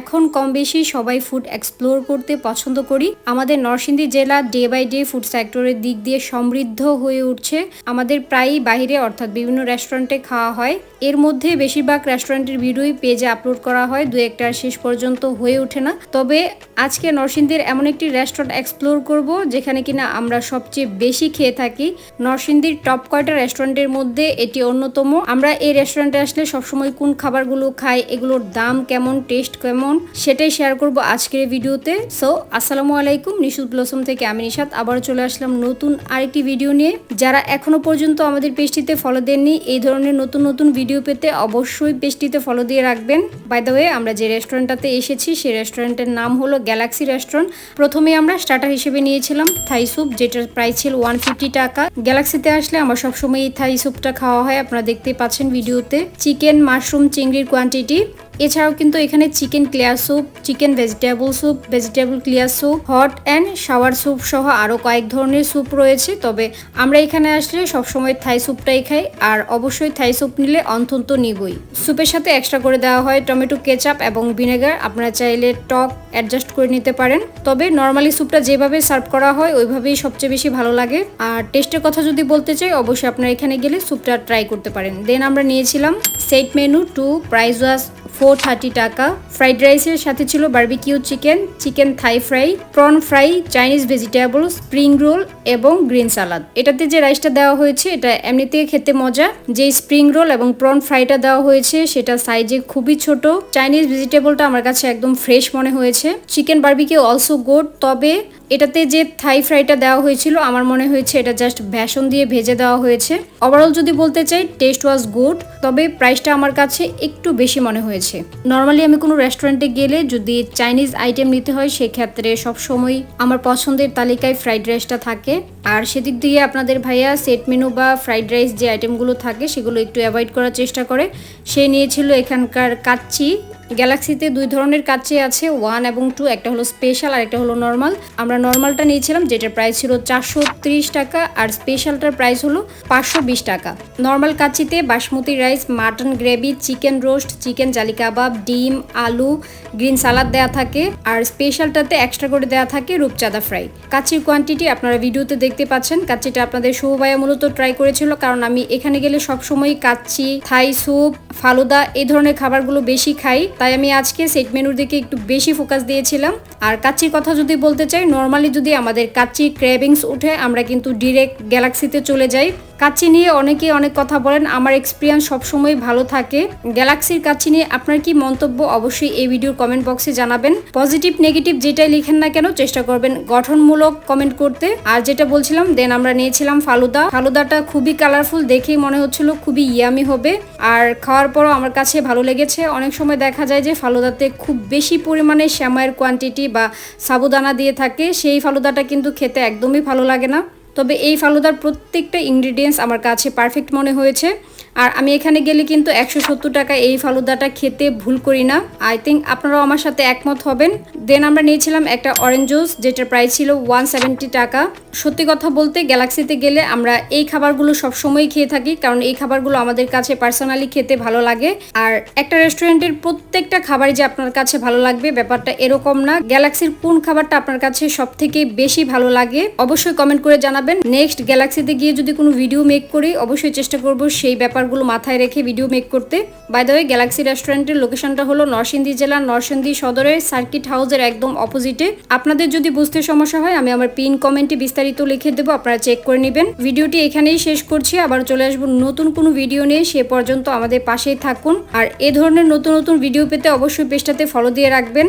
এখন কম বেশি সবাই ফুড এক্সপ্লোর করতে পছন্দ করি। আমাদের নরসিংদী জেলা ডে বাই ডে ফুড সেক্টরের দিক দিয়ে সমৃদ্ধ হয়ে উঠছে। আমাদের প্রায়ই বাইরে, অর্থাৎ বিভিন্ন রেস্টুরেন্টে খাওয়া হয়। এর মধ্যে বেশিরভাগ রেস্টুরেন্টের ভিডিওই পেজে আপলোড করা হয়, দু একটার শেষ পর্যন্ত হয়ে ওঠে না। তবে আজকে নরসিংদীর এমন একটি রেস্টুরেন্ট এক্সপ্লোর করব, যেখানে কিনা আমরা সবচেয়ে বেশি খেয়ে থাকি। নরসিংদীর টপ কয়টা রেস্টুরেন্টের মধ্যে এটি অন্যতম? আমরা এই রেস্টুরেন্টে আসলে সবসময় কোন খাবারগুলো খাই, এগুলোর দাম কেমন টেস্ট কেমন সেটাই শেয়ার করব আজকের ভিডিওতে। সো আসসালামু আলাইকুম নিশুদ ব্লসম থেকে আমি নিশাত। আবার চলে আসলাম নতুন আরেকটি ভিডিও নিয়ে। যারা এখনও পর্যন্ত আমাদের পেজটিতে ফলো দেননি, এই ধরনের নতুন নতুন ভিডিও পেতে অবশ্যই পেজটিতে ফলো দিয়ে রাখবেন। বাই দ্য ওয়ে আমরা যে রেস্টুরেন্টটাতে এসেছি, সেই রেস্টুরেন্টের নাম হলো গ্যালাক্সি রেস্টুরেন্ট প্রথমে আমরা স্টার্টার হিসেবে নিয়েছিলাম থাই স্যুপ যেটার প্রাইস ছিল ওয়ান ফিফটি টাকা। গ্যালাক্সিতে আসলে আমার সবসময় এই থাই স্যুপটা খাওয়া হয়, আপনারা দেখতে পাচ্ছেন ভিডিওতে চিকেন মাশরুম চিংড়ির কোয়ান্টিটি এছাড়াও কিন্তু এখানে chicken clear soup, chicken vegetable soup vegetable clear soup hot and sour soup সহ আরও কয়েক ধরনের স্যুপ রয়েছে। তবে আমরা এখানে আসলে সবসময় থাই স্যুপটাই খাই, আর অবশ্যই থাই স্যুপ নিলে অন্তত নিবই। স্যুপের সাথে এক্সট্রা করে দেওয়া হয় টমেটো কেচাপ এবং ভিনেগার। আপনারা চাইলে টক অ্যাডজাস্ট করে নিতে পারেন। তবে নর্মালি স্যুপটা যেভাবে সার্ভ করা হয়, ওইভাবেই সবচেয়ে বেশি ভালো লাগে। আর টেস্টের কথা যদি বলতে চাই, অবশ্যই আপনারা এখানে গেলে স্যুপটা ট্রাই করতে পারেন। দেন আমরা নিয়েছিলাম set menu two price was four thirty টাকা। ফ্রাইড রাইসের সাথে ছিল barbecue chicken chicken Thai fry, prawn fry, Chinese vegetable spring roll এবং গ্রিন সালাদ। এটাতে যে রাইসটা দেওয়া হয়েছে, এটা এমনিতে খেতে মজা। যে স্প্রিং রোল এবং প্রন ফ্রাইটা দেওয়া হয়েছে, সেটা সাইজে খুবই ছোট। চাইনিজ ভেজিটেবলটা আমার কাছে একদম ফ্রেশ মনে হয়েছে। চিকেন বার্বিকিউ অলসো গুড, তবে এটাতে যে থাই ফ্রাইটা দেওয়া হয়েছিল, আমার মনে হয়েছে এটা জাস্ট বেসন দিয়ে ভেজে দেওয়া হয়েছে। ওভারঅল যদি বলতে চাই, টেস্ট ওয়াজ গুড, তবে প্রাইসটা আমার কাছে একটু বেশি মনে হয়েছে। নর্মালি আমি কোনো রেস্টুরেন্টে গেলে যদি চাইনিজ আইটেম নিতে হয়, সেক্ষেত্রে সবসময় আমার পছন্দের তালিকায় ফ্রাইড রাইসটা থাকে। আর সেদিক দিয়ে আপনাদের ভাইয়া সেট মেনু বা ফ্রাইড রাইস যে আইটেমগুলো থাকে, সেগুলো একটু অ্যাভয়েড করার চেষ্টা করে। সে নিয়েছিল এখানকার কাচ্চি গ্যালাক্সিতে দুই ধরনের কাচ্চি আছে, ওয়ান এবং টু, একটা হলো স্পেশাল আর একটা হলো নর্মাল। আমরা নর্মালটা নিয়েছিলাম, যেটার প্রাইস ছিল চারশো ত্রিশ টাকা আর স্পেশালটার প্রাইস হলো পাঁচশো বিশ টাকা। Normal কাচ্চিতে basmati rice, mutton gravy, chicken roast, chicken jali kabab, ডিম, আলু, গ্রিন সালাদ দেওয়া থাকে আর স্পেশালটাতে এক্সট্রা করে দেওয়া থাকে রূপচাঁদা ফ্রাই। কাচ্চির কোয়ান্টিটি আপনারা ভিডিওতে দেখতে পাচ্ছেন। কাচ্চিটা আপনাদের শুভবায়া মূলত ট্রাই করেছিল, কারণ আমি এখানে গেলে সবসময় কাচ্চি, থাই স্যুপ, ফালুদা এই ধরনের খাবারগুলো বেশি খাই। তাই আমি আজকে সেট মেনুর দিকে একটু বেশি ফোকাস দিয়েছিলাম। আর কাচ্চির কথা যদি বলতে চাই নর্মালি যদি আমাদের কাচ্চি ক্র্যাভিংস উঠে, আমরা কিন্তু ডিরেক্ট গ্যালাক্সিতে চলে যাই। কাচ্চি নিয়ে অনেকে অনেক কথা বলেন। আমার এক্সপিরিয়েন্স সবসময় ভালো থাকে। গ্যালাক্সির কাচ্চি নিয়ে আপনার কি মন্তব্য অবশ্যই এই ভিডিওর কমেন্ট বক্সে জানাবেন। পজিটিভ নেগেটিভ যেটাই লিখেন না কেন, চেষ্টা করবেন গঠনমূলক কমেন্ট করতে। আর যেটা বলছিলাম দেন আমরা নিয়েছিলাম ফালুদা। ফালুদাটা খুবই কালারফুল দেখেই মনে হচ্ছিল খুবই ইয়ামি হবে। আর খাওয়ার পরও আমার কাছে ভালো লেগেছে। অনেক সময় দেখা যায় যে ফালুদাতে খুব বেশি পরিমাণে শ্যামায়ের কোয়ান্টিটি বা সাবুদানা দিয়ে থাকে। সেই ফালুদাটা কিন্তু খেতে একদমই ভালো লাগে না। তবে এই ফালুদার প্রত্যেকটা ইনগ্রিডিয়েন্টস আমার কাছে পারফেক্ট মনে হয়েছে। আর আমি এখানে গেলে কিন্তু একশো সত্তর টাকা এই ফালুদাটা খেতে ভুল করি না। আই থিঙ্ক আপনারাও আমার সাথে একমত হবেন। দেন আমরা নিয়েছিলাম একটা অরেঞ্জ জুস যেটার প্রাইস ছিল ওয়ান সেভেন্টি টাকা। সত্যি কথা বলতে গ্যালাক্সিতে গেলে আমরা এই খাবারগুলো সবসময় খেয়ে থাকি, কারণ এই খাবারগুলো আমাদের কাছে পার্সোনালি খেতে ভালো লাগে। আর একটা রেস্টুরেন্টের প্রত্যেকটা খাবারই যে আপনার কাছে ভালো লাগবে, ব্যাপারটা এরকম না। গ্যালাক্সির কোন খাবারটা আপনার কাছে সব থেকে বেশি ভালো লাগে, অবশ্যই কমেন্ট করে জানাবেন। নেক্সট গ্যালাক্সিতে গিয়ে যদি কোনো ভিডিও মেক করি, অবশ্যই চেষ্টা করব সেই ব্যাপারগুলো মাথায় রেখে ভিডিও মেক করতে। বাই ওয়ে গ্যালাক্সি রেস্টুরেন্টের লোকেশনটা হলো নরসিংদী জেলার নরসিংদী সদরের সার্কিট হাউসের একদম অপোজিটে আপনাদের যদি বুঝতে সমস্যা হয়, আমি আমার পিন কমেন্টে বিস্তারিত লিখে দেবো, আপনারা চেক করে নেবেন। ভিডিওটি এখানেই শেষ করছি আবার চলে আসব নতুন কোনো ভিডিও নিয়ে, সে পর্যন্ত আমাদের পাশেই থাকুন। আর এ ধরনের নতুন নতুন ভিডিও পেতে অবশ্যই পেজটাতে ফলো দিয়ে রাখবেন।